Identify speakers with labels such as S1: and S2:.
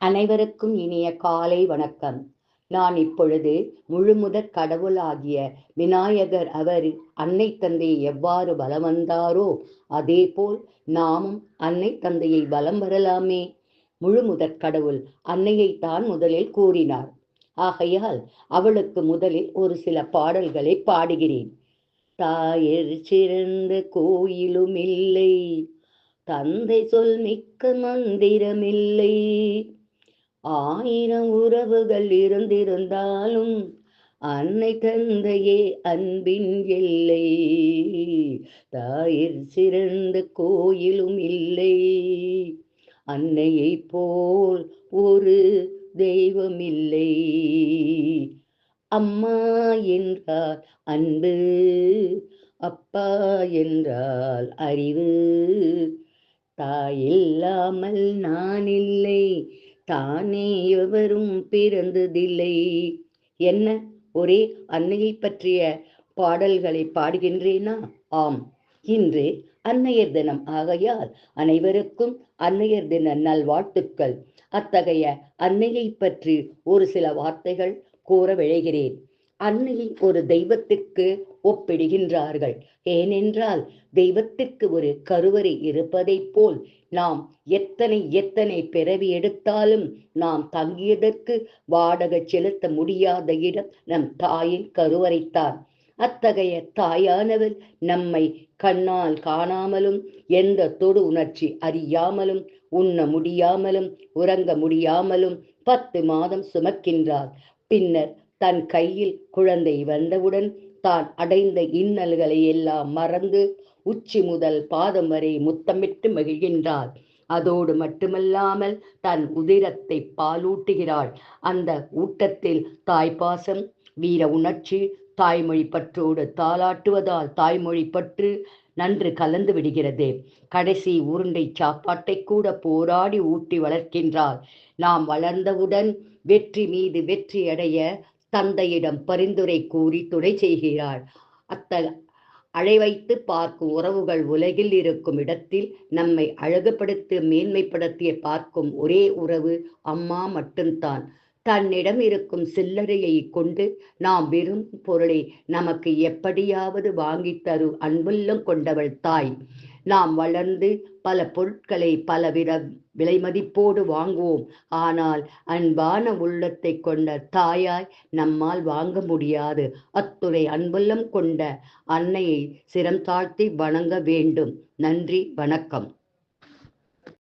S1: அனைவருக்கும் இனிய காலை வணக்கம். நான் இப்பொழுது முழுமுதற் கடவுளாகிய விநாயகர் அவர் அன்னை தந்தையை எவ்வாறு வலம் வந்தாரோ அதேபோல் நாமும் அன்னை தந்தையை வலம் வரலாமே. முழுமுதற் கடவுள் அன்னையைத்தான் முதலில் கூறினார். ஆகையால் அவளுக்கு முதலில் ஒரு சில பாடல்களை பாடுகிறேன். தாயர் சிறந்த கோயிலும் இல்லை தந்தை சொல் மிக்க மந்திரமில்லை. ஆயிரம் உறவுகள் இருந்திருந்தாலும் அன்னை தந்தையே அன்பின் இல்லை தாயிற் சிறந்த கோயிலும் இல்லை. அன்னையை போல் ஒரு தெய்வமில்லை. அம்மா என்றால் அன்பு அப்பா என்றால் அறிவு. தாயில்லாமல் நான் இல்லை. தானே எவரும் பிறந்ததில்லை. என்ன? ஒரே அன்னையை பற்றிய பாடல்களை பாடுகின்றேனா? ஆம். இன்று அன்னையர் தினம். ஆகையால் அனைவருக்கும் அன்னையர் தின நல்வாழ்த்துக்கள். அத்தகைய அன்னையை பற்றி ஒரு சில வார்த்தைகள் கூற விழைகிறேன். அன்னையை ஒரு தெய்வத்திற்கு ஒப்பிடுகின்றார்கள். ஏனென்றால் தெய்வத்திற்கு ஒரு கருவறை இருப்பதைப் போல் நாம் எத்தனை எத்தனை பிறவி எடுத்தாலும் நாம் தங்கியதற்கு வாடகை செலுத்த முடியாத இடம் நம் தாயின் கருவறைத்தான். அத்தகைய தாயானவள் நம்மை கண்ணால் காணாமலும் எந்த தொடு உணர்ச்சி அறியாமலும் உண்ண முடியாமலும் உறங்க முடியாமலும் பத்து மாதம் சுமக்கின்றாள். பின்னர் தன் கையில் குழந்தை வந்தவுடன் தான் அடைந்த இன்னல்களை எல்லாம் மறந்து உச்சி முதல் பாதம் வரை முத்தமிட்டு மகிழ்கின்றாள். அதோடு மட்டுமல்லாமல் தன் உதிரத்தை பாலூட்டுகிறாள். அந்த ஊட்டத்தில் தாய்ப்பாசம் வீர உணர்ச்சி தாய்மொழி பற்றோடு தாளாட்டுவதால் தாய்மொழி பற்று நன்று கலந்து விடுகிறது. கடைசி உருண்டை சாப்பாட்டை கூட போராடி ஊட்டி வளர்க்கின்றாள். நாம் வளர்ந்தவுடன் வெற்றி மீது வெற்றி அடைய தந்தையிடம் பரிந்துரை கூறி துணை செய்கிறாள். அத்த அழைவைத்து பார்க்கும் உறவுகள் உலகில் இருக்கும் இடத்தில் நம்மை அழகுபடுத்தி மேன்மைப்படுத்திய பார்க்கும் ஒரே உறவு அம்மா மட்டும்தான். தன்னிடம் இருக்கும் சில்லறையை கொண்டு நாம் விரும்பும் பொருளை நமக்கு எப்படியாவது வாங்கி தரும் அன்புள்ளம் கொண்டவள் தாய். நாம் வளர்ந்து பல பொருட்களை பலவித விலைமதிப்போடு வாங்குவோம். ஆனால் அன்பான உள்ளத்தை கொண்ட தாயாய் நம்மால் வாங்க முடியாது. அத்துறை அன்புள்ளம் கொண்ட அன்னையை சிரம் தாழ்த்தி வணங்க வேண்டும். நன்றி வணக்கம்.